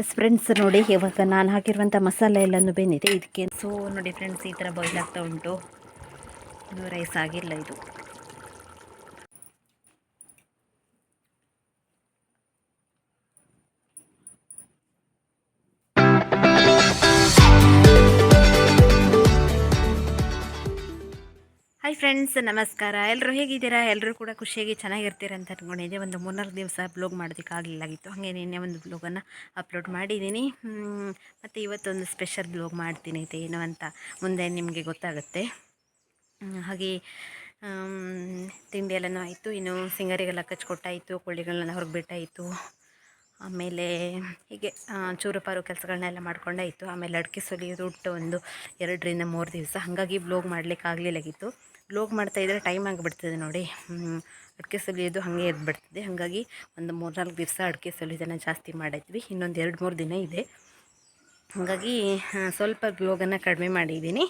S friends ನೋಡಿ, ಇವಾಗ ನಾನು ಹಾಕಿರುವಂಥ ಮಸಾಲೆ ಎಲ್ಲನೂ ಬೆಂದಿದೆ. ಇದಕ್ಕೆ ಸೊ ನೋಡಿ ಫ್ರೆಂಡ್ಸ್ ಈ ಥರ ಬಾಯ್ಲ್ ಆಗ್ತಾ ಉಂಟು. ಇದು ರೈಸ್ ಆಗಿಲ್ಲ ಇದು. ಫ್ರೆಂಡ್ಸ್, ನಮಸ್ಕಾರ. ಎಲ್ಲರೂ ಹೇಗಿದ್ದೀರಾ? ಎಲ್ಲರೂ ಕೂಡ ಖುಷಿಯಾಗಿ ಚೆನ್ನಾಗಿರ್ತೀರ ಅಂತ ಅಂದ್ಕೊಂಡಿದ್ದೆ ಒಂದು ಮೂರ್ನಾಲ್ಕು ದಿವಸ ಬ್ಲಾಗ್ ಮಾಡೋದಕ್ಕಾಗಲಿಲ್ಲಾಗಿತ್ತು ಹಾಗೆ ನಿನ್ನೆ ಒಂದು ಬ್ಲಾಗನ್ನು ಅಪ್ಲೋಡ್ ಮಾಡಿದ್ದೀನಿ. ಮತ್ತು ಇವತ್ತೊಂದು ಸ್ಪೆಷಲ್ ಬ್ಲಾಗ್ ಮಾಡ್ತೀನಿ ಇದು ಏನು ಅಂತ ಮುಂದೆ ನಿಮಗೆ ಗೊತ್ತಾಗುತ್ತೆ. ಹಾಗೆ ತಿಂಡಿ ಎಲ್ಲನೂ ಆಯಿತು. ಇನ್ನು ಸಿಂಗರಿಗೆಲ್ಲ ಕಚ್ಕೊಟ್ಟಾಯಿತು ಕೊಳ್ಳಿಗಳನ್ನ ಹೊರಗೆ ಬಿಟ್ಟಾಯಿತು ಆಮೇಲೆ ಹೀಗೆ ಚೂರು ಪಾರು ಕೆಲಸಗಳನ್ನೆಲ್ಲ ಇತ್ತು ಆಮೇಲೆ ಅಡಿಕೆ ಸುಲಿಯೋದು ಉಟ್ಟು ಒಂದು ಎರಡರಿಂದ ಮೂರು ದಿವಸ. ಹಾಗಾಗಿ ಬ್ಲೋಗ್ ಮಾಡಲಿಕ್ಕೆ ಆಗಲಿಲ್ಲಾಗಿತ್ತು ಬ್ಲೋಗ್ ಮಾಡ್ತಾಯಿದ್ರೆ ಟೈಮ್ ಆಗಿಬಿಡ್ತದೆ ನೋಡಿ. ಅಡಿಕೆ ಸುಲಿಯೋದು ಹಾಗೆ ಎದ್ಬಿಡ್ತದೆ. ಹಾಗಾಗಿ ಒಂದು ಮೂರು ನಾಲ್ಕು ದಿವಸ ಅಡಿಕೆ ಸುಲಿಯೋದನ್ನು ಜಾಸ್ತಿ ಮಾಡಿದ್ವಿ ಇನ್ನೊಂದು ಎರಡು ಮೂರು ದಿನ ಇದೆ. ಹಾಗಾಗಿ ಸ್ವಲ್ಪ ಬ್ಲೋಗನ್ನು ಕಡಿಮೆ ಮಾಡಿದ್ದೀನಿ.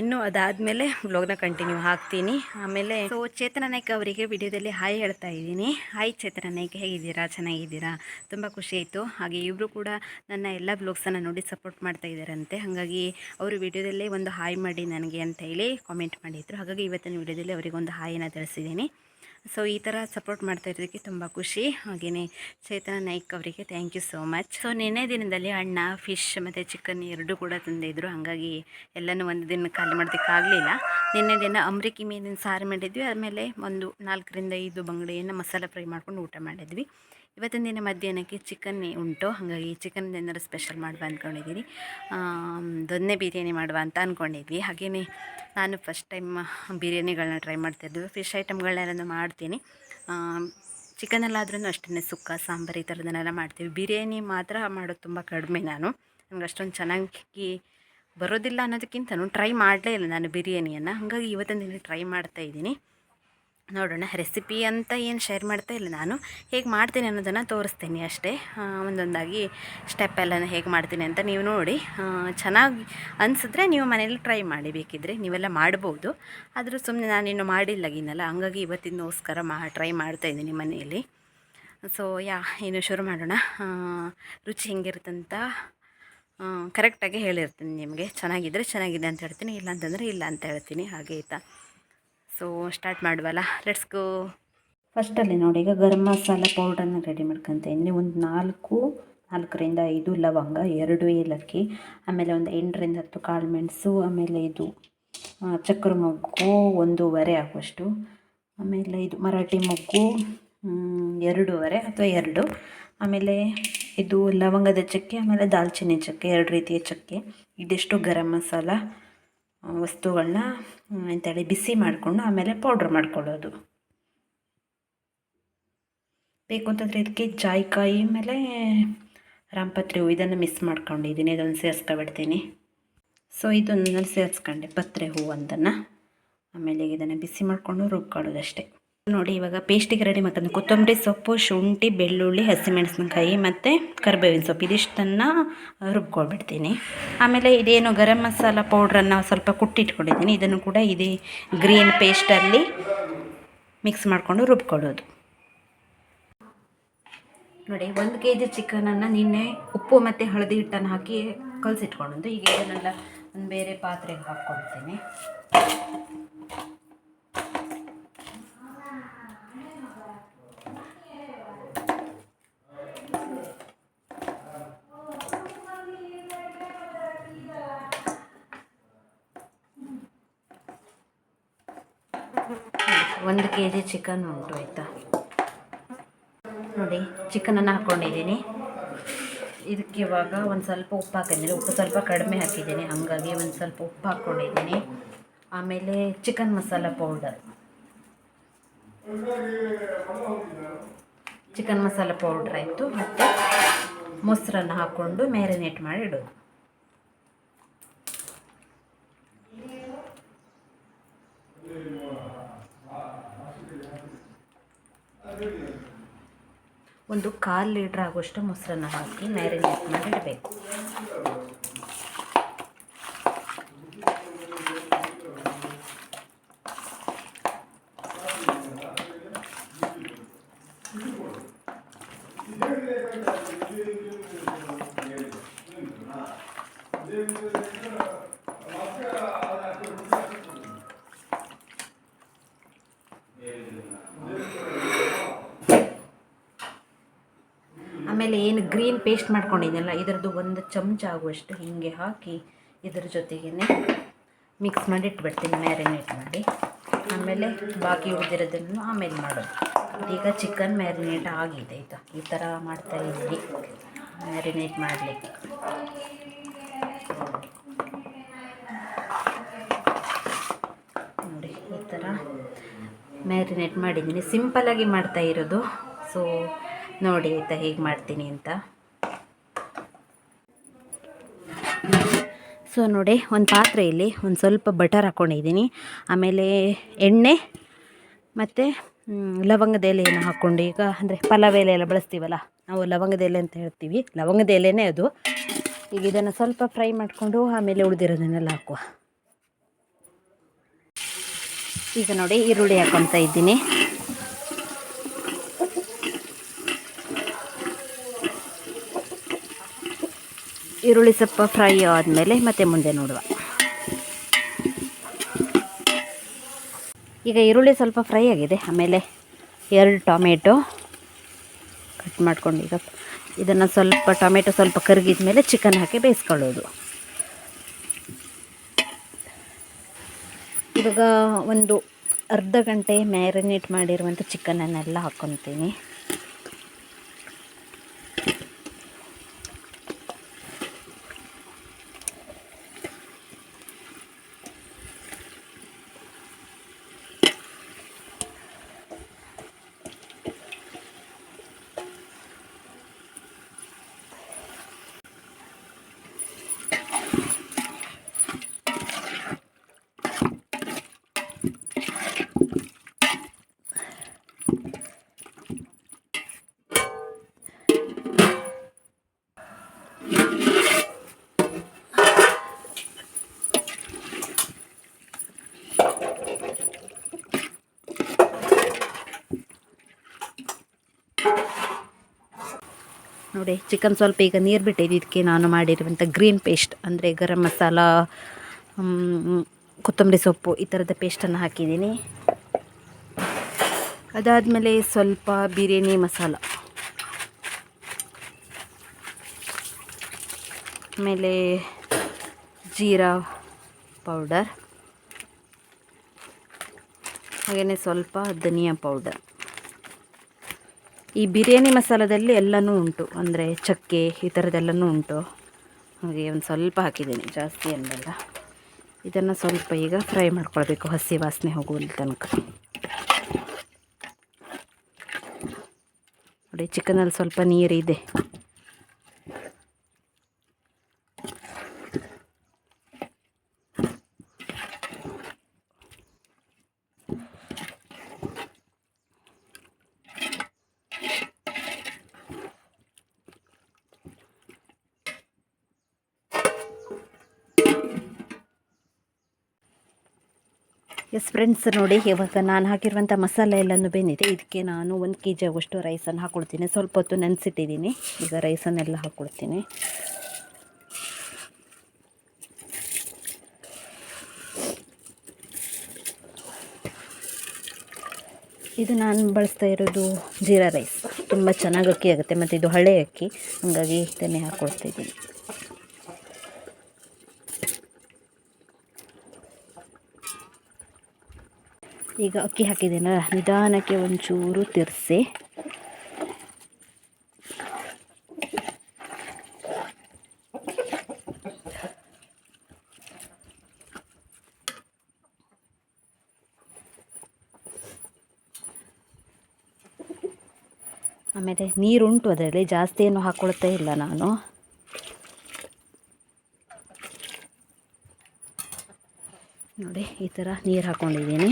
ಇನ್ನೂ ಅದಾದಮೇಲೆ ಬ್ಲಾಗ್ನ ಕಂಟಿನ್ಯೂ ಹಾಕ್ತೀನಿ. ಆಮೇಲೆ ಸೊ, ಚೇತನ ನಾಯ್ಕ ಅವರಿಗೆ ವಿಡಿಯೋದಲ್ಲಿ ಹಾಯ್ ಹೇಳ್ತಾ ಇದ್ದೀನಿ. ಹಾಯ್ ಚೇತನ ನಾಯ್ಕ, ಹೇಗಿದ್ದೀರಾ? ಚೆನ್ನಾಗಿದ್ದೀರಾ? ತುಂಬ ಖುಷಿ ಆಯಿತು. ಹಾಗೆ ಇಬ್ಬರು ಕೂಡ ನನ್ನ ಎಲ್ಲ ಬ್ಲಾಗ್ಸನ್ನು ನೋಡಿ ಸಪೋರ್ಟ್ ಮಾಡ್ತಾ ಇದ್ದಾರಂತೆ. ಹಾಗಾಗಿ ಅವರು ವಿಡಿಯೋದಲ್ಲೇ ಒಂದು ಹಾಯ್ ಮಾಡಿ ನನಗೆ ಅಂತ ಹೇಳಿ ಕಾಮೆಂಟ್ ಮಾಡಿದ್ರು. ಹಾಗಾಗಿ ಇವತ್ತಿನ ವಿಡಿಯೋದಲ್ಲಿ ಅವರಿಗೊಂದು ಹಾಯನ್ನು ತಿಳಿಸಿದ್ದೀನಿ. ಸೊ ಈ ಥರ ಸಪೋರ್ಟ್ ಮಾಡ್ತಾ ಇರೋದಕ್ಕೆ ತುಂಬ ಖುಷಿ. ಹಾಗೆಯೇ ಚೇತನ ನಾಯ್ಕ್ ಅವರಿಗೆ thank you so much so ನಿನ್ನೆ ದಿನದಲ್ಲಿ ಅಣ್ಣ ಫಿಶ್ ಮತ್ತು ಚಿಕನ್ ಎರಡೂ ಕೂಡ ತಂದಿದ್ದರು ಹಾಗಾಗಿ ಎಲ್ಲನೂ ಒಂದು ದಿನ ಖಾಲಿ ಮಾಡೋದಕ್ಕಾಗಲಿಲ್ಲ ನಿನ್ನೆ ದಿನ ಅಮ್ರಿಕಿ ಮೀನಿನ ಸಾರು ಮಾಡಿದ್ವಿ. ಆಮೇಲೆ ಒಂದು ನಾಲ್ಕರಿಂದ ಐದು ಬಂಗಡೆಯನ್ನು ಮಸಾಲೆ ಫ್ರೈ ಮಾಡ್ಕೊಂಡು ಊಟ ಮಾಡಿದ್ವಿ. ಇವತ್ತಿನ ದಿನ ಮಧ್ಯಾಹ್ನಕ್ಕೆ ಚಿಕನ್ ಉಂಟು. ಹಾಗಾಗಿ ಚಿಕನ್ ಏನಾದ್ರು ಸ್ಪೆಷಲ್ ಮಾಡುವ ಅಂದ್ಕೊಂಡಿದ್ದೀನಿ ದೊನ್ನೆ ಬಿರಿಯಾನಿ ಮಾಡುವ ಅಂತ ಅಂದ್ಕೊಂಡಿದ್ವಿ ಹಾಗೆಯೇ ನಾನು ಫಸ್ಟ್ ಟೈಮ್ ಬಿರಿಯಾನಿಗಳನ್ನ ಟ್ರೈ ಮಾಡ್ತಾಯಿದ್ವಿ ಫಿಶ್ ಐಟಮ್ಗಳನ್ನೆಲ್ಲ ಮಾಡ್ತೀನಿ. ಚಿಕನಲ್ಲಾದ್ರೂ ಅಷ್ಟೇ ಸುಕ್ಕ, ಸಾಂಬಾರು ಈ ಥರದನ್ನೆಲ್ಲ ಮಾಡ್ತೀವಿ. ಬಿರಿಯಾನಿ ಮಾತ್ರ ಮಾಡೋದು ತುಂಬ ಕಡಿಮೆ ನಾನು. ನನಗೆ ಅಷ್ಟೊಂದು ಚೆನ್ನಾಗಿ ಬರೋದಿಲ್ಲ ಅನ್ನೋದಕ್ಕಿಂತನೂ ಟ್ರೈ ಮಾಡಲೇ ಇಲ್ಲ ನಾನು ಬಿರಿಯಾನಿಯನ್ನು. ಹಾಗಾಗಿ ಇವತ್ತಿನ ದಿನ ಟ್ರೈ ಮಾಡ್ತಾ ಇದ್ದೀನಿ. ನೋಡೋಣ ರೆಸಿಪಿ ಅಂತ ಏನು ಶೇರ್ ಮಾಡ್ತಾ ಇಲ್ಲ ನಾನು. ಹೇಗೆ ಮಾಡ್ತೀನಿ ಅನ್ನೋದನ್ನು ತೋರಿಸ್ತೀನಿ ಅಷ್ಟೇ. ಒಂದೊಂದಾಗಿ ಸ್ಟೆಪ್ ಎಲ್ಲ ಹೇಗೆ ಮಾಡ್ತೀನಿ ಅಂತ ನೀವು ನೋಡಿ. ಚೆನ್ನಾಗಿ ಅನಿಸಿದ್ರೆ ನೀವು ಮನೇಲಿ ಟ್ರೈ ಮಾಡಿ, ಬೇಕಿದ್ರೆ ನೀವೆಲ್ಲ ಮಾಡ್ಬೋದು. ಆದರೂ ಸುಮ್ಮನೆ ನಾನಿನ್ನು ಮಾಡಿಲ್ಲಗಿನಲ್ಲ ಹಂಗಾಗಿ ಇವತ್ತಿನೋಸ್ಕರ ಮಾ ಟ್ರೈ ಮಾಡ್ತಾ ಇದ್ದೀನಿ ಮನೆಯಲ್ಲಿ. ಸೊ ಯಾ, ಇನ್ನು ಶುರು ಮಾಡೋಣ. ರುಚಿ ಹೆಂಗಿರುತ್ತಂತ ಕರೆಕ್ಟಾಗಿ ಹೇಳಿರ್ತೀನಿ ನಿಮಗೆ. ಚೆನ್ನಾಗಿದ್ದರೆ ಚೆನ್ನಾಗಿದೆ ಅಂತ ಹೇಳ್ತೀನಿ, ಇಲ್ಲ ಅಂತಂದರೆ ಇಲ್ಲ ಅಂತ ಹೇಳ್ತೀನಿ. ಹಾಗೆ ಆಯಿತಾ? ಸೊ ಸ್ಟಾರ್ಟ್ ಮಾಡುವಲ್ಲ? ಲೆಟ್ಸ್ ಗೋ ಫಸ್ಟಲ್ಲಿ ನೋಡಿ, ಈಗ ಗರಂ ಮಸಾಲ ಪೌಡ್ರನ್ನು ರೆಡಿ ಮಾಡ್ಕೊತ ಇದ್ದೀನಿ ಒಂದು ನಾಲ್ಕು, ನಾಲ್ಕರಿಂದ ಐದು ಲವಂಗ, ಎರಡು ಏಲಕ್ಕಿ, ಆಮೇಲೆ ಒಂದು ಎಂಟರಿಂದ ಹತ್ತು ಕಾಳು ಮೆಣಸು, ಆಮೇಲೆ ಇದು ಚಕ್ರ ಮೊಗ್ಗು, ಒಂದೂವರೆ ಆಗುವಷ್ಟು, ಆಮೇಲೆ ಇದು ಮರಾಠಿ ಮೊಗ್ಗು ಎರಡೂವರೆ ಅಥವಾ ಎರಡು, ಆಮೇಲೆ ಇದು ಲವಂಗದ ಚಕ್ಕೆ, ಆಮೇಲೆ ದಾಲ್ಚಿನ್ನಿ ಚಕ್ಕೆ, ಎರಡು ರೀತಿಯ ಚಕ್ಕೆ, ಇದೆಷ್ಟು ಗರಂ ಮಸಾಲ. ವಸ್ತುಗಳನ್ನ ಎಂಥೇಳಿ ಬಿಸಿ ಮಾಡಿಕೊಂಡು ಆಮೇಲೆ ಪೌಡ್ರ್ ಮಾಡ್ಕೊಳ್ಳೋದು. ಬೇಕು ಅಂತಂದರೆ ಇದಕ್ಕೆ ಜಾಯಿಕಾಯಿ ಆಮೇಲೆ ರಾಮಪತ್ರಿ ಹೂವು ಇದನ್ನು ಮಿಸ್ ಮಾಡ್ಕೊಂಡಿದ್ದೀನಿ, ಇದನ್ನು ಸೇರಿಸ್ಕೊಬಿಡ್ತೀನಿ ಸೊ ಇದನ್ನು ಸೇರಿಸ್ಕೊಂಡೆ, ಪತ್ರೆ ಹೂವು ಒಂದನ್ನು ಆಮೇಲೆ ಇದನ್ನು ಬಿಸಿ ಮಾಡಿಕೊಂಡು ರುಬ್ಕೊಳ್ಳೋದಷ್ಟೇ. ನೋಡಿ, ಇವಾಗ ಪೇಸ್ಟಿಗೆ ರೆಡಿ ಮಾಡ್ಕೊಂಡು. ಕೊತ್ತಂಬರಿ ಸೊಪ್ಪು, ಶುಂಠಿ, ಬೆಳ್ಳುಳ್ಳಿ, ಹಸಿಮೆಣಸಿನಕಾಯಿ ಮತ್ತು ಕರಿಬೇವಿನ ಸೊಪ್ಪು. ಇದಿಷ್ಟನ್ನು ರುಬ್ಕೊಳ್ಬಿಡ್ತೀನಿ. ಆಮೇಲೆ ಇದೇನು ಗರಂ ಮಸಾಲ ಪೌಡ್ರನ್ನು ಸ್ವಲ್ಪ ಕುಟ್ಟಿಟ್ಕೊಂಡಿದ್ದೀನಿ. ಇದನ್ನು ಕೂಡ ಇದೇ ಗ್ರೀನ್ ಪೇಸ್ಟಲ್ಲಿ ಮಿಕ್ಸ್ ಮಾಡಿಕೊಂಡು ರುಬ್ಕೊಳ್ಳೋದು. ನೋಡಿ, ಒಂದು ಕೆ ಜಿ ಚಿಕನನ್ನು ನಿನ್ನೆ ಉಪ್ಪು ಮತ್ತು ಹಳದಿ ಹಿಟ್ಟನ್ನು ಹಾಕಿ ಕಲಸಿಟ್ಕೊಂಡು, ಈಗ ಇದನ್ನೆಲ್ಲ ಒಂದು ಬೇರೆ ಪಾತ್ರೆಗೆ ಹಾಕ್ಕೊಳ್ತೇನೆ ಒಂದು ಕೆ ಜಿ ಚಿಕನ್ ಉಂಟು, ಆಯಿತಾ? ನೋಡಿ, ಚಿಕನನ್ನು ಹಾಕ್ಕೊಂಡಿದ್ದೀನಿ ಇದಕ್ಕೆ ಇವಾಗ ಒಂದು ಸ್ವಲ್ಪ ಉಪ್ಪು ಹಾಕಿದ್ದೀನಿ. ಉಪ್ಪು ಸ್ವಲ್ಪ ಕಡಿಮೆ ಹಾಕಿದ್ದೀನಿ, ಹಾಗಾಗಿ ಒಂದು ಸ್ವಲ್ಪ ಉಪ್ಪು ಹಾಕ್ಕೊಂಡಿದ್ದೀನಿ ಆಮೇಲೆ chicken masala powder chicken masala powder ಆಯಿತು, ಮತ್ತು ಮೊಸರನ್ನು ಹಾಕ್ಕೊಂಡು ಮ್ಯಾರಿನೇಟ್ ಮಾಡಿ ಇಡೋದು. ಒಂದು ಕಾಲು ಲೀಟ್ರ್ ಆಗುವಷ್ಟು ಮೊಸರನ್ನ ಹಾಕಿ ಮ್ಯಾರಿನೇಟ್ ಮಾಡಿ ಇಡಬೇಕು ಆಮೇಲೆ ಏನು ಗ್ರೀನ್ ಪೇಸ್ಟ್ ಮಾಡ್ಕೊಂಡಿದ್ದೆಲ್ಲ ಇದರದ್ದು ಒಂದು ಚಮಚ ಆಗುವಷ್ಟು ಹಿಂಗೆ ಹಾಕಿ ಇದರ ಜೊತೆಗೇ ಮಿಕ್ಸ್ ಮಾಡಿ ಇಟ್ಬಿಡ್ತೀನಿ ಮ್ಯಾರಿನೇಟ್ ಮಾಡಿ. ಆಮೇಲೆ ಬಾಕಿ ಉಳಿದಿರೋದನ್ನು ಆಮೇಲೆ ಮಾಡೋದು. ಈಗ ಚಿಕನ್ ಮ್ಯಾರಿನೇಟ್ ಆಗಿದೆ ಆಯಿತಾ ಈ ಥರ ಮಾಡ್ತಾ ಇದ್ದೀವಿ. ಮ್ಯಾರಿನೇಟ್ ಮಾಡಲಿಕ್ಕೆ. ನೋಡಿ, ಈ ಥರ ಮ್ಯಾರಿನೇಟ್ ಮಾಡಿದ್ದೀನಿ. ಸಿಂಪಲಾಗಿ ಮಾಡ್ತಾ ಇರೋದು. ಸೊ ನೋಡಿ ಆಯಿತಾ ಹೇಗೆ ಮಾಡ್ತೀನಿ ಅಂತ. ಸೊ ನೋಡಿ, ಒಂದು ಪಾತ್ರೆಯಲ್ಲಿ ಒಂದು ಸ್ವಲ್ಪ ಬಟರ್ ಹಾಕ್ಕೊಂಡಿದ್ದೀನಿ ಆಮೇಲೆ ಎಣ್ಣೆ ಮತ್ತು ಲವಂಗದ ಎಲೆಯನ್ನು ಹಾಕ್ಕೊಂಡು ಈಗ ಅಂದರೆ ಪಲಾವ್ ಎಲೆ ಎಲ್ಲ ಬಳಸ್ತೀವಲ್ಲ, ನಾವು ಲವಂಗದ ಎಲೆ ಅಂತ ಹೇಳ್ತೀವಿ. ಲವಂಗದ ಎಲೆನೇ ಅದು. ಈಗ ಇದನ್ನು ಸ್ವಲ್ಪ ಫ್ರೈ ಮಾಡಿಕೊಂಡು ಆಮೇಲೆ ಉಳಿದಿರೋದನ್ನೆಲ್ಲ ಹಾಕುವ. ಈಗ ನೋಡಿ, ಈರುಳ್ಳಿ ಹಾಕ್ಕೊತಾ ಇದ್ದೀನಿ. ಈರುಳ್ಳಿ ಸ್ವಲ್ಪ ಫ್ರೈ ಆದಮೇಲೆ ಮತ್ತೆ ಮುಂದೆ ನೋಡುವ. ಈಗ ಈರುಳ್ಳಿ ಸ್ವಲ್ಪ ಫ್ರೈ ಆಗಿದೆ. ಆಮೇಲೆ ಎರಡು ಟೊಮೆಟೊ ಕಟ್ ಮಾಡ್ಕೊಂಡು ಈಗ ಇದನ್ನು ಸ್ವಲ್ಪ ಟೊಮೆಟೊ ಸ್ವಲ್ಪ ಕರಗಿದ ಮೇಲೆ ಚಿಕನ್ ಹಾಕಿ ಬೇಯಿಸ್ಕೊಳ್ಳೋದು. ಇವಾಗ ಒಂದು ಅರ್ಧ ಗಂಟೆ ಮ್ಯಾರಿನೇಟ್ ಮಾಡಿರುವಂಥ ಚಿಕನನ್ನೆಲ್ಲ ಹಾಕ್ಕೊತೀನಿ. ನೋಡಿ ಚಿಕನ್ ಸ್ವಲ್ಪ ಈಗ ನೀರು ಬಿಟ್ಟಿದ್ದು ಇದಕ್ಕೆ ನಾನು ಮಾಡಿರುವಂಥ ಗ್ರೀನ್ ಪೇಸ್ಟ್ ಅಂದರೆ ಗರಂ ಮಸಾಲ ಕೊತ್ತಂಬರಿ ಸೊಪ್ಪು ಈ ಥರದ ಪೇಸ್ಟನ್ನು ಹಾಕಿದ್ದೀನಿ. ಅದಾದಮೇಲೆ ಸ್ವಲ್ಪ ಬಿರಿಯಾನಿ ಮಸಾಲ. ಆಮೇಲೆ ಜೀರಾ ಪೌಡರ್ ಹಾಗೆಯೇ ಸ್ವಲ್ಪ ಧನಿಯಾ ಪೌಡರ್ ಈ ಬಿರಿಯಾನಿ ಮಸಾಲದಲ್ಲಿ ಎಲ್ಲನೂ ಉಂಟು. ಅಂದರೆ ಚಕ್ಕೆ, ಈ ಥರದ್ದೆಲ್ಲನೂ ಉಂಟು. ಹಾಗೆ ಒಂದು ಸ್ವಲ್ಪ ಹಾಕಿದ್ದೀನಿ, ಜಾಸ್ತಿ ಅಂದಾಗ ಇದನ್ನು ಸ್ವಲ್ಪ ಈಗ ಫ್ರೈ ಮಾಡ್ಕೊಳ್ಬೇಕು, ಹಸಿ ವಾಸನೆ ಹೋಗುವಲ್ಲಿ ತನಕ. ನೋಡಿ ಚಿಕನಲ್ಲಿ ಸ್ವಲ್ಪ ನೀರಿದೆ. ಎಸ್ ಫ್ರೆಂಡ್ಸ್ ನೋಡಿ, ಇವಾಗ ನಾನು ಹಾಕಿರುವಂಥ ಮಸಾಲೆ ಎಲ್ಲನೂ ಬೆಂದಿದೆ. ಇದಕ್ಕೆ ನಾನು ಒಂದು ಕೆ ಜಿ ಆಗುವಷ್ಟು ರೈಸನ್ನು ಹಾಕ್ಕೊಳ್ತೀನಿ ಸ್ವಲ್ಪ ಹೊತ್ತು ನೆನೆಸಿಟ್ಟಿದ್ದೀನಿ. ಈಗ ರೈಸನ್ನೆಲ್ಲ ಹಾಕ್ಕೊಳ್ತೀನಿ ಇದು ನಾನು ಬಳಸ್ತಾ ಇರೋದು ಜೀರಾ ರೈಸ್ ತುಂಬ ಚೆನ್ನಾಗಿ ಅಕ್ಕಿ ಆಗುತ್ತೆ ಮತ್ತು ಇದು ಹಳೆ ಅಕ್ಕಿ. ಹಾಗಾಗಿ ತೆನೆ ಹಾಕ್ಕೊಳ್ತಾ ಈಗ ಅಕ್ಕಿ ಹಾಕಿದ್ದೀನಲ್ಲ ನಿಧಾನಕ್ಕೆ ಒಂಚೂರು ತಿರ್ಸಿ. ಆಮೇಲೆ ನೀರುಂಟು, ಅದರಲ್ಲಿ ಜಾಸ್ತಿ ಏನು ಹಾಕ್ಕೊಳ್ತಾ ಇಲ್ಲ ನಾನು. ನೋಡಿ, ಈ ಥರ ನೀರು ಹಾಕ್ಕೊಂಡಿದ್ದೀನಿ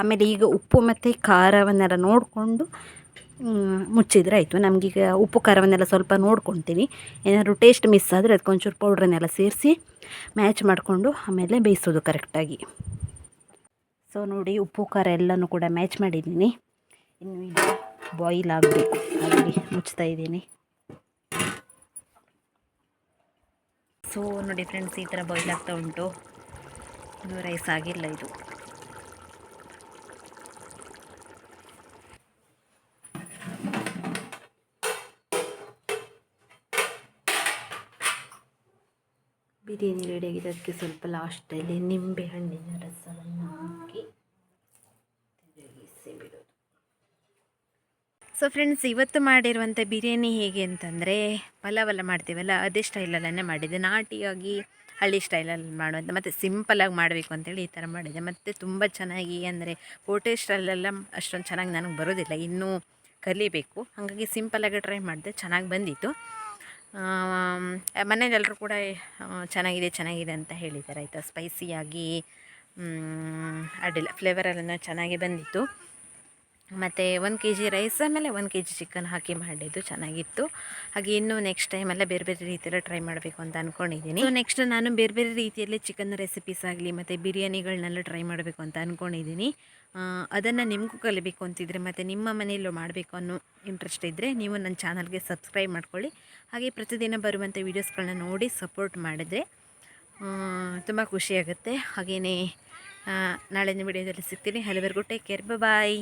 ಆಮೇಲೆ ಈಗ ಉಪ್ಪು ಮತ್ತು ಖಾರವನ್ನೆಲ್ಲ ನೋಡಿಕೊಂಡು ಮುಚ್ಚಿದ್ರೆ ಆಯಿತು. ನಮಗೀಗ ಉಪ್ಪು, ಖಾರವನ್ನೆಲ್ಲ ಸ್ವಲ್ಪ ನೋಡ್ಕೊತೀನಿ ಏನಾದರೂ ಟೇಸ್ಟ್ ಮಿಸ್ ಆದರೆ ಅದಕ್ಕೊಂಚೂರು ಪೌಡ್ರನ್ನೆಲ್ಲ ಸೇರಿಸಿ ಮ್ಯಾಚ್ ಮಾಡಿಕೊಂಡು ಆಮೇಲೆ ಬೇಯಿಸೋದು ಕರೆಕ್ಟಾಗಿ ಸೊ ನೋಡಿ ಉಪ್ಪು, ಖಾರ ಎಲ್ಲನೂ ಕೂಡ ಮ್ಯಾಚ್ ಮಾಡಿದ್ದೀನಿ. ಇನ್ನು ಇದು ಬಾಯ್ಲ್ ಆಗಬೇಕು. ಅಲ್ಲಿ ಮುಚ್ತಾ ಇದ್ದೀನಿ. ಸೊ ನೋಡಿ ಫ್ರೆಂಡ್ಸ್ ಈ ಥರ ಬಾಯ್ಲ್ ಆಗ್ತಾ ಉಂಟು. ಇದು ರೈಸ್ ಆಗಿಲ್ಲ ಇದು. ಬಿರಿಯಾನಿ ರೆಡಿಯಾಗಿದೆ ಅದಕ್ಕೆ ಸ್ವಲ್ಪ ಲಾಸ್ಟಲ್ಲಿ ನಿಂಬೆ ಹಣ್ಣಿನ ರಸವನ್ನು ಹಾಕಿ ಸೊ ಫ್ರೆಂಡ್ಸ್ ಇವತ್ತು ಮಾಡಿರುವಂಥ ಬಿರಿಯಾನಿ ಹೇಗೆ ಅಂತಂದರೆ ಪಲಾವೆಲ್ಲ ಮಾಡ್ತೀವಲ್ಲ, ಅದೇ ಸ್ಟೈಲಲ್ಲೇ ಮಾಡಿದ್ದೆ. ನಾಟಿಯಾಗಿ ಹಳ್ಳಿ ಸ್ಟೈಲಲ್ಲಿ ಮಾಡುವಂಥ ಮತ್ತು ಸಿಂಪಲಾಗಿ ಮಾಡಬೇಕು ಅಂತೇಳಿ ಈ ಥರ ಮಾಡಿದೆ. ಮತ್ತು ತುಂಬ ಚೆನ್ನಾಗಿ ಅಂದರೆ ಹೋಟೆಲ್ ಸ್ಟೈಲೆಲ್ಲ ಅಷ್ಟೊಂದು ಚೆನ್ನಾಗಿ ನನಗೆ ಬರೋದಿಲ್ಲ. ಇನ್ನೂ ಕಲಿಬೇಕು. ಹಾಗಾಗಿ ಸಿಂಪಲಾಗಿ ಟ್ರೈ ಮಾಡಿದೆ, ಚೆನ್ನಾಗಿ ಬಂದಿತ್ತು. ಮನೇಲಿ ಎಲ್ಲರೂ ಕೂಡ ಚೆನ್ನಾಗಿದೆ ಚೆನ್ನಾಗಿದೆ ಅಂತ ಹೇಳಿದ್ದಾರೆ. ಆಯಿತಾ? ಸ್ಪೈಸಿಯಾಗಿ ಅಡ್ಡಿಲ್ಲ. ಫ್ಲೇವರೆಲ್ಲ ಚೆನ್ನಾಗೇ ಬಂದಿತ್ತು. ಮತ್ತು ಒಂದು ಕೆ ಜಿ ರೈಸ್ ಆಮೇಲೆ ಒಂದು ಕೆ ಜಿ ಚಿಕನ್ ಹಾಕಿ ಮಾಡಿದ್ದು ಚೆನ್ನಾಗಿತ್ತು. ಹಾಗೆ ಇನ್ನೂ ನೆಕ್ಸ್ಟ್ ಟೈಮೆಲ್ಲ ಬೇರೆ ಬೇರೆ ರೀತಿಯಲ್ಲ ಟ್ರೈ ಮಾಡಬೇಕು ಅಂತ ಅಂದ್ಕೊಂಡಿದ್ದೀನಿ ಸೊ ನೆಕ್ಸ್ಟ್ ನಾನು ಬೇರೆ ಬೇರೆ ರೀತಿಯಲ್ಲಿ ಚಿಕನ್ ರೆಸಿಪೀಸ್ ಆಗಲಿ ಮತ್ತು ಬಿರಿಯಾನಿಗಳನ್ನೆಲ್ಲ ಟ್ರೈ ಮಾಡಬೇಕು ಅಂತ ಅಂದ್ಕೊಂಡಿದ್ದೀನಿ ಅದನ್ನು ನಿಮಗೂ ಕಲಿಬೇಕು ಅಂತಿದ್ರೆ ಮತ್ತು ನಿಮ್ಮ ಮನೆಯಲ್ಲೂ ಮಾಡಬೇಕು ಅನ್ನೋ ಇಂಟ್ರೆಸ್ಟ್ ಇದ್ದರೆ ನೀವು ನನ್ನ ಚಾನಲ್ಗೆ ಸಬ್ಸ್ಕ್ರೈಬ್ ಮಾಡ್ಕೊಳ್ಳಿ. ಹಾಗೆ ಪ್ರತಿದಿನ ಬರುವಂಥ ವೀಡಿಯೋಸ್ಗಳನ್ನ ನೋಡಿ ಸಪೋರ್ಟ್ ಮಾಡಿದ್ರೆ ತುಂಬ ಖುಷಿಯಾಗುತ್ತೆ ಹಾಗೆಯೇ ನಾಳಿನ ವಿಡಿಯೋದಲ್ಲಿ ಸಿಗ್ತೀನಿ. ಅಲ್ಲಿವರೆಗೂ ಟೇಕ್ ಕೇರ್ ಬಾಯ್